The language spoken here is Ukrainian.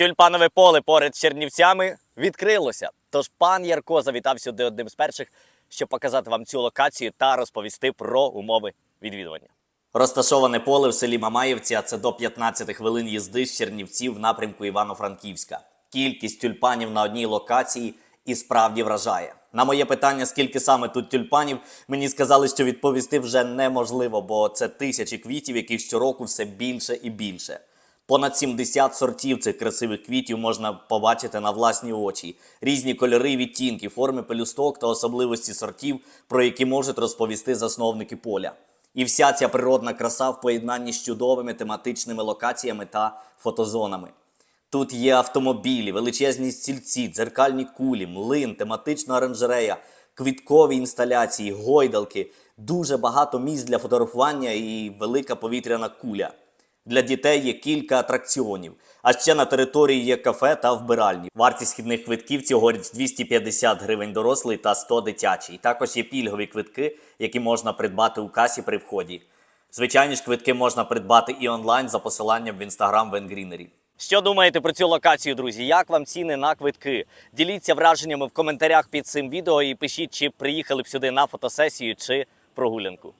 Тюльпанове поле поряд з Чернівцями відкрилося. Тож пан Ярко завітав сюди одним з перших, щоб показати вам цю локацію та розповісти про умови відвідування. Розташоване поле в селі Мамаївці, а це до 15 хвилин їзди з Чернівців в напрямку Івано-Франківська. Кількість тюльпанів на одній локації і справді вражає. На моє питання, скільки саме тут тюльпанів, мені сказали, що відповісти вже неможливо, бо це тисячі квітів, яких щороку все більше і більше. Понад 70 сортів цих красивих квітів можна побачити на власні очі. Різні кольори, відтінки, форми пелюсток та особливості сортів, про які можуть розповісти засновники поля. І вся ця природна краса в поєднанні з чудовими тематичними локаціями та фотозонами. Тут є автомобілі, величезні стільці, дзеркальні кулі, млин, тематична оранжерея, квіткові інсталяції, гойдалки, дуже багато місць для фотографування і велика повітряна куля. Для дітей є кілька атракціонів. А ще на території є кафе та вбиральні. Вартість вхідних квитків цьогоріч 250 гривень дорослий та 100 дитячий. Також є пільгові квитки, які можна придбати у касі при вході. Звичайні ж квитки можна придбати і онлайн за посиланням в інстаграм Венгрінері. Що думаєте про цю локацію, друзі? Як вам ціни на квитки? Діліться враженнями в коментарях під цим відео і пишіть, чи приїхали б сюди на фотосесію чи прогулянку.